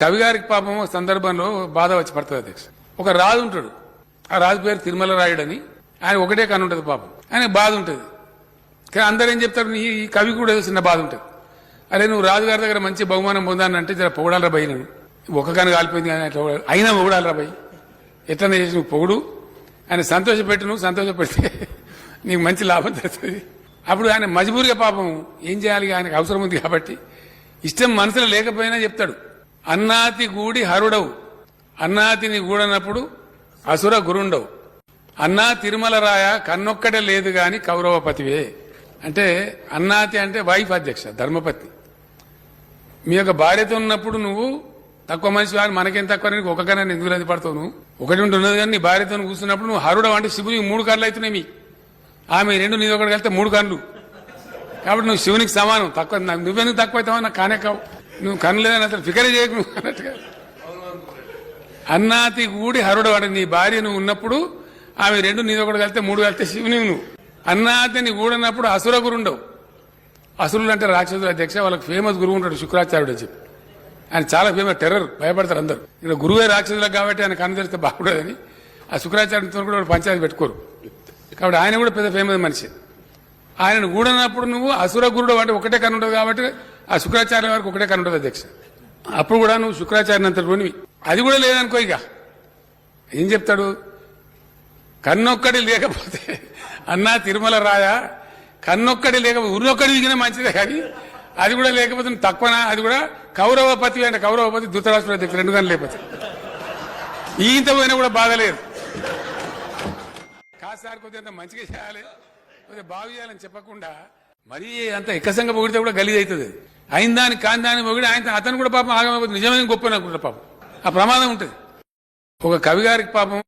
కవి గారికి పాపం సందర్భంలో బాధ వచ్చి పడుతుంది అధ్యక్ష. ఒక రాజు ఉంటాడు. ఆ రాజు పేరు తిరుమల రాయుడు అని ఆయన ఒకటే కను ఉంటుంది పాపం. ఆయన బాధ ఉంటుంది. కానీ అందరూ ఏం చెప్తారు? ఈ ఈ కవి కూడా చిన్న బాధ ఉంటుంది. అరే నువ్వు రాజుగారి దగ్గర మంచి బహుమానం పొందానంటే జర పొగడాలరా భయ్ నేను ఒక కను కాలిపోయింది కానీ అట్లా అయినా పొగడాలరా భయ్ ఎట్లనే చేసి నువ్వు పొగుడు. ఆయన సంతోషపెట్టు నువ్వు సంతోషపెడితే నీకు మంచి లాభం తెలుస్తుంది అప్పుడు ఆయన మజబూరిగా పాపం ఏం చేయాలి? ఆయనకు అవసరం ఉంది కాబట్టి ఇష్టం మనసులో లేకపోయినా చెప్తాడు. అన్నాతి గూడి హరుడవు. అన్నాతిని గూడనప్పుడు అసుర గురుండవు. అన్నా తిరుమల రాయ కన్నొక్కడే లేదు గాని కౌరవపతివే. అంటే అన్నాతి అంటే వైఫ్ అధ్యక్ష ధర్మపత్ని మీ యొక్క భార్యతో ఉన్నప్పుడు నువ్వు తక్కువ మనిషి వారు మనకేం తక్కువ నీకు ఒకకన్నా ఎందుకు అది పడతావు నువ్వు ఒకటి ఉన్నది కానీ నీ భార్యతో కూర్చున్నప్పుడు నువ్వు హరుడవు అంటే శివునికి మూడు కళ్ళు అవుతున్నాయి మీ. ఆమె రెండు నీది ఒకటి కలిస్తే మూడు కళ్ళు కాబట్టి నువ్వు శివునికి సమానం. తక్కువ నువ్వెందుకు తక్కువ అవుతావు నాకు కానే కావు. నువ్వు కనలేదని అసలు ఫికరే చేయకు నువ్వు అన్నట్టుగా. అన్నాతి గూడి హరుడు వాడు నీ భార్య నువ్వు ఉన్నప్పుడు ఆమె రెండు నీది ఒకటి కలిస్తే మూడు కలితే శివుని నువ్వు. అన్నాతిని గూడన్నప్పుడు అసుర గురుండవు. అసురులు అంటే రాక్షసులు అధ్యక్ష వాళ్ళకి ఫేమస్ గురువు ఉంటాడు శుక్రాచార్యుడు అని చెప్పి. ఆయన చాలా ఫేమస్ టెర్రర్ భయపడతారు అందరు. ఇక్కడ గురువే రాక్షసులకు కాబట్టి ఆయన కన్ను తెరిస్తే బాగుండదని. ఆ శుక్రాచార్యుడితో కూడా పంచాయతీ పెట్టుకోరు. కాబట్టి ఆయన కూడా పెద్ద ఫేమస్ మనిషి. ఆయనను గూడనప్పుడు నువ్వు అసుర గురుడు అంటే ఒకటే కన్ను ఉంటుంది కాబట్టి ఆ శుక్రాచార్య వరకు ఒకటే కన్ను అధ్యక్ష. అప్పుడు కూడా నువ్వు శుక్రాచార్య అంతటి అది కూడా లేదనుకో ఇక. ఏం చెప్తాడు? కన్నొక్కడి లేకపోతే అన్నా తిరుమల రాయ కన్నొక్కడి లేకపోతే ఉరినొక్కడి దిగిన మంచిదే కానీ అది కూడా లేకపోతే నువ్వు తక్కువనా? అది కూడా కౌరవపతి అంటే కౌరవపతి ధృతరాష్ట్ర అధ్యక్షుడు రెండు కానీ లేకపోతే. ఈంత పోయినా కూడా బాధలేదు కాస్త సార్ కొద్దిగా మంచిగా చేయాలి. కొద్దిగా బాగు చేయాలని చెప్పకుండా మరీ అంత ఎక్కసంగా పొగిడితే కూడా గలీజ్ అవుతుంది. అయిన దాని కాని దాని పొగిడి ఆయన అతను కూడా పాపం ఆగమైపోతుంది. నిజమైన గొప్ప అనుకుంటా పాపం. ఆ ప్రమాదం ఉంటుంది. ఒక కవి గారికి పాపం